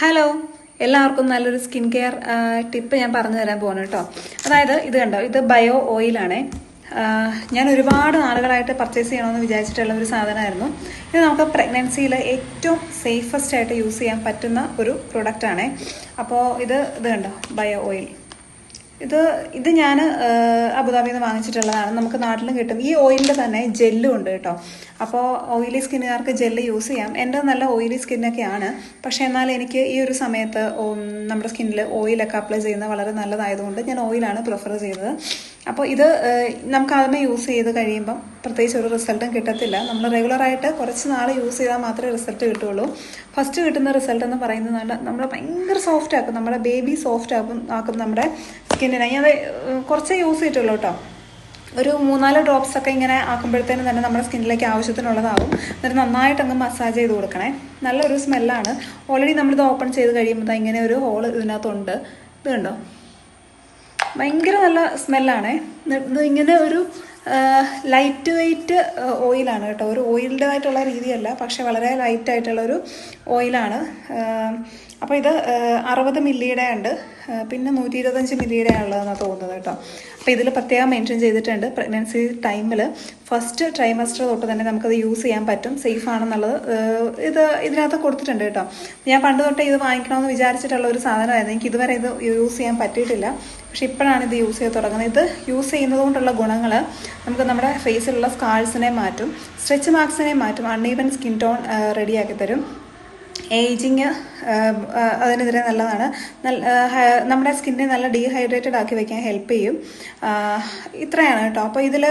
Hello എല്ലാവർക്കും നല്ലൊരു skin care tip ഞാൻ പറഞ്ഞു തരാൻ പോകുന്നു കേട്ടോ. അതായത് ഇത് കണ്ടോ ഇത് ബയോ ഓയിലാണേ ഞാൻ ഒരുപാട് നാളുകളായിട്ട് പർച്ചേസ് ചെയ്യണമെന്ന് വിചാരിച്ചിട്ടുള്ള ഒരു സാധനമായിരുന്നു. ഇത് നമുക്ക് പ്രഗ്നൻസിയിൽ ഏറ്റവും സേഫസ്റ്റ് ആയിട്ട് യൂസ് ചെയ്യാൻ പറ്റുന്ന ഒരു പ്രൊഡക്റ്റാണേ അപ്പോൾ ഇത് ഇത് കണ്ടോ ബയോ ഓയിൽ ഇത് ഇത് ഞാൻ അബുദാബിയിൽ നിന്ന് വാങ്ങിച്ചിട്ടുള്ളതാണ്. നമുക്ക് നാട്ടിലും കിട്ടും. ഈ ഓയിലിന്റെ തന്നെ ജെല്ലും ഉണ്ട് കേട്ടോ. അപ്പോൾ ഓയിലി സ്കിന്നുകാർക്ക് ജെല്ല് യൂസ് ചെയ്യാം. എന്റെ നല്ല ഓയിലി സ്കിന്നൊക്കെയാണ്. പക്ഷേ എന്നാൽ എനിക്ക് ഈ ഒരു സമയത്ത് നമ്മുടെ സ്കിന്നിൽ ഓയിലൊക്കെ അപ്ലൈ ചെയ്യുന്നത് വളരെ നല്ലതായതുകൊണ്ട് ഞാൻ ഓയിലാണ് പ്രിഫർ ചെയ്തത് അപ്പോൾ ഇത് നമുക്ക് ആദ്യമേ യൂസ് ചെയ്ത് കഴിയുമ്പം പ്രത്യേകിച്ച് ഒരു റിസൾട്ടും കിട്ടത്തില്ല. നമ്മൾ റെഗുലറായിട്ട് കുറച്ച് നാൾ യൂസ് ചെയ്താൽ മാത്രമേ റിസൾട്ട് കിട്ടുള്ളൂ ഫസ്റ്റ് കിട്ടുന്ന റിസൾട്ട് എന്ന് പറയുന്നത് നമ്മൾ ഭയങ്കര സോഫ്റ്റ് ആക്കും. നമ്മുടെ ബേബി സോഫ്റ്റ് ആക്കും ആക്കും നമ്മുടെ സ്കിന്നിനെ ഞാൻ കുറച്ചേ യൂസ് ചെയ്തിട്ടുള്ളൂ കേട്ടോ ഒരു മൂന്നാൽ ഡ്രോപ്സ് ഒക്കെ ഇങ്ങനെ ആക്കുമ്പോഴത്തേനും തന്നെ നമ്മുടെ സ്കിന്നിലേക്ക് ആവശ്യത്തിനുള്ളതാവും. എന്നിട്ട് നന്നായിട്ട് അങ്ങ് മസാജ് ചെയ്ത് കൊടുക്കണേ. നല്ലൊരു സ്മെല്ലാണ് ഓൾറെഡി നമ്മളിത് ഓപ്പൺ ചെയ്ത് കഴിയുമ്പോൾ ഇങ്ങനെ ഒരു ഹോൾ ഇതിനകത്തുണ്ട്. ഇത് കണ്ടോ? ഭയങ്കര നല്ല സ്മെല്ലാണ്. ഇങ്ങനെ ഒരു ലൈറ്റ് വെയ്റ്റ് ഓയിലാണ് കേട്ടോ. ഒരു ഓയിൽഡായിട്ടുള്ള രീതിയല്ല പക്ഷെ വളരെ ലൈറ്റ് ആയിട്ടുള്ള ഒരു ഓയിലാണ് അപ്പോൾ ഇത് അറുപത് മില്ലിയുടെ ഉണ്ട്. പിന്നെ നൂറ്റി ഇരുപത്തഞ്ച് മില്ലിയുടെ ഉള്ളതെന്നാണ് തോന്നുന്നത് കേട്ടോ. അപ്പോൾ ഇതിൽ പ്രത്യേകം മെൻഷൻ ചെയ്തിട്ടുണ്ട്. പ്രഗ്നൻസി ടൈമിൽ ഫസ്റ്റ് ട്രൈമസ്റ്റർ തൊട്ട് തന്നെ നമുക്കത് യൂസ് ചെയ്യാൻ പറ്റും. സേഫ് ആണെന്നുള്ളത് ഇത് ഇതിനകത്ത് കൊടുത്തിട്ടുണ്ട് കേട്ടോ. ഞാൻ പണ്ട് തൊട്ടേ ഇത് വാങ്ങിക്കണമെന്ന് വിചാരിച്ചിട്ടുള്ള ഒരു സാധനമായിരുന്നു. എനിക്ക് ഇതുവരെ ഇത് യൂസ് ചെയ്യാൻ പറ്റിയിട്ടില്ല. പക്ഷെ ഇപ്പോഴാണ് ഇത് യൂസ് ചെയ്ത് തുടങ്ങുന്നത്. ഇത് യൂസ് ചെയ്യുന്നത് കൊണ്ടുള്ള ഗുണങ്ങൾ നമുക്ക് നമ്മുടെ ഫേസിലുള്ള സ്കാൾസിനെ മാറ്റും. സ്ട്രെച്ച് മാർക്സിനെ മാറ്റും. അൺഈവൻ സ്കിൻ ടോൺ റെഡിയാക്കി തരും. ഏജിങ് അതിനെതിരെ നല്ലതാണ്. നല്ല നമ്മുടെ സ്കിന്നെ നല്ല ഡീഹൈഡ്രേറ്റഡ് ആക്കി വെക്കാൻ ഹെൽപ്പ് ചെയ്യും. ഇത്രയാണ് കേട്ടോ. അപ്പോൾ ഇതിൽ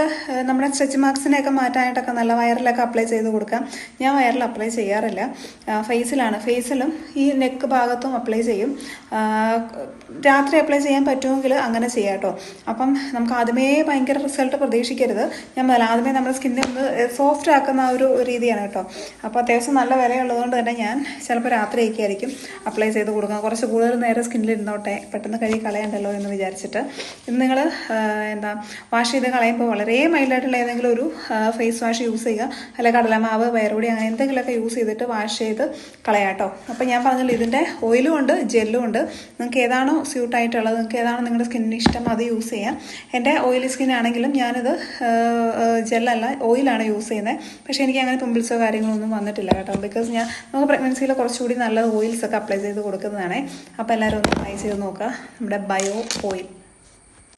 നമ്മുടെ സ്ട്രെച്ച് മാർക്സിനെയൊക്കെ മാറ്റാനായിട്ടൊക്കെ നല്ല വയറിലൊക്കെ അപ്ലൈ ചെയ്ത് കൊടുക്കാം. ഞാൻ വയറിൽ അപ്ലൈ ചെയ്യാറില്ല. ഫേസിലാണ്. ഫേസിലും ഈ നെക്ക് ഭാഗത്തും അപ്ലൈ ചെയ്യും. രാത്രി അപ്ലൈ ചെയ്യാൻ പറ്റുമെങ്കിൽ അങ്ങനെ ചെയ്യാം കേട്ടോ. അപ്പം നമുക്ക് ആദ്യമേ ഭയങ്കര റിസൾട്ട് പ്രതീക്ഷിക്കരുത്. ഞാൻ ആദ്യമേ നമ്മുടെ സ്കിന്നെ ഒന്ന് സോഫ്റ്റ് ആക്കുന്ന ഒരു രീതിയാണ് കേട്ടോ. അപ്പോൾ അത്യാവശ്യം നല്ല വിലയുള്ളതുകൊണ്ട് തന്നെ ഞാൻ ചിലപ്പോൾ രാത്രിയൊക്കെ ആയിരിക്കും അപ്ലൈ ചെയ്ത് കൊടുക്കുക കുറച്ച് കൂടുതൽ നേരം സ്കിന്നിൽ ഇരുന്നോട്ടെ. പെട്ടെന്ന് കഴുകി കളയണ്ടല്ലോ എന്ന് വിചാരിച്ചിട്ട്. ഇത് നിങ്ങൾ എന്താ വാഷ് ചെയ്ത് കളയുമ്പോൾ വളരെ മൈൽഡായിട്ടുള്ള ഏതെങ്കിലും ഒരു ഫേസ് വാഷ് യൂസ് ചെയ്യുക. അല്ലെങ്കിൽ കടലമാവ് വയറുപൊടി അങ്ങനെ എന്തെങ്കിലുമൊക്കെ യൂസ് ചെയ്തിട്ട് വാഷ് ചെയ്ത് കളയാട്ടോ അപ്പോൾ ഞാൻ പറഞ്ഞല്ലോ ഇതിന്റെ ഓയിലും ഉണ്ട് ജെല്ലും ഉണ്ട്. നിങ്ങൾക്ക് ഏതാണോ സ്യൂട്ടായിട്ടുള്ളത് നിങ്ങൾക്ക് ഏതാണോ നിങ്ങളുടെ സ്കിന്നിന് ഇഷ്ടം അത് യൂസ് ചെയ്യാം. എന്റെ ഓയിലി സ്കിൻ ആണെങ്കിലും ഞാനിത് ജെല്ലല്ല ഓയിലാണ് യൂസ് ചെയ്യുന്നത് പക്ഷേ എനിക്ക് അങ്ങനെ പിമ്പിൾസോ കാര്യങ്ങളൊന്നും വന്നിട്ടില്ല കേട്ടോ. ബിക്കോസ് ഞാൻ നമുക്ക് പ്രഗ്നൻസിയിൽ കുറച്ചുകൂടി നല്ല ഓയിൽസ് ഒക്കെ അപ്ലൈ ചെയ്ത് കൊടുക്കുന്നതാണേ. അപ്പോൾ എല്ലാവരും ഒന്ന് ട്രൈ ചെയ്ത് നോക്കുക. നമ്മുടെ ബയോ ഓയിൽ